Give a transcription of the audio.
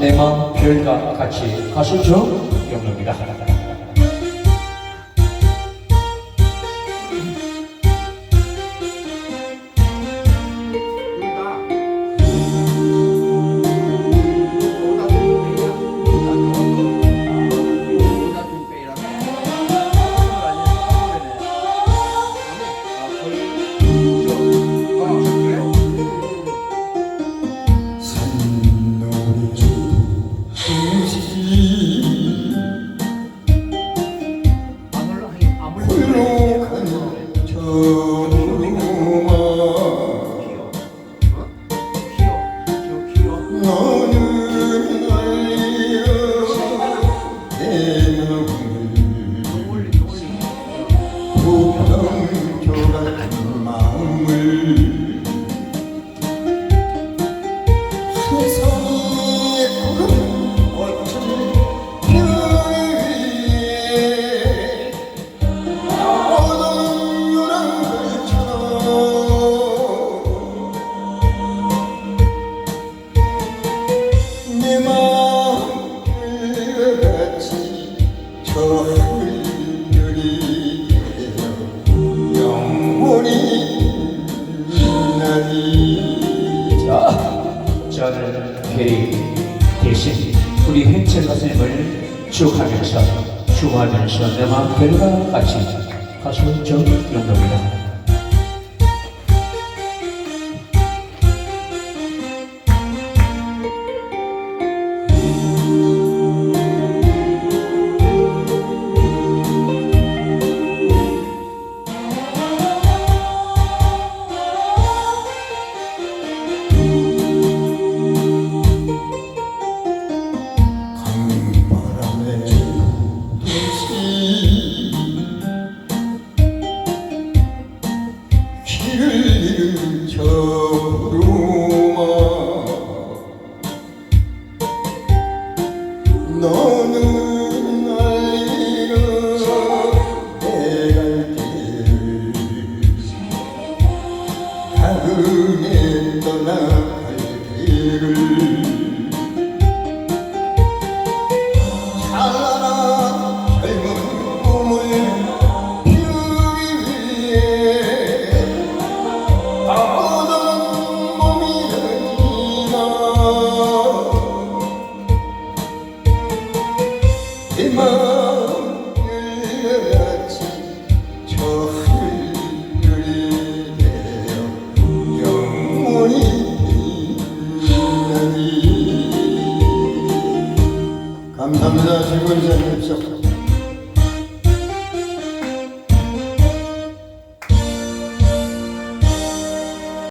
내 마음 별과 같이 가수 정영로입니다. 베리 대신 우리 횡철 가수님을 축하하면서 축하하면서 내 마음 별과 같이 가수 정영로입니다. 너 내 마음 열려야지 저 하늘이 되어 영원히 나니 감사합니다. 즐거운 시간 되십시오.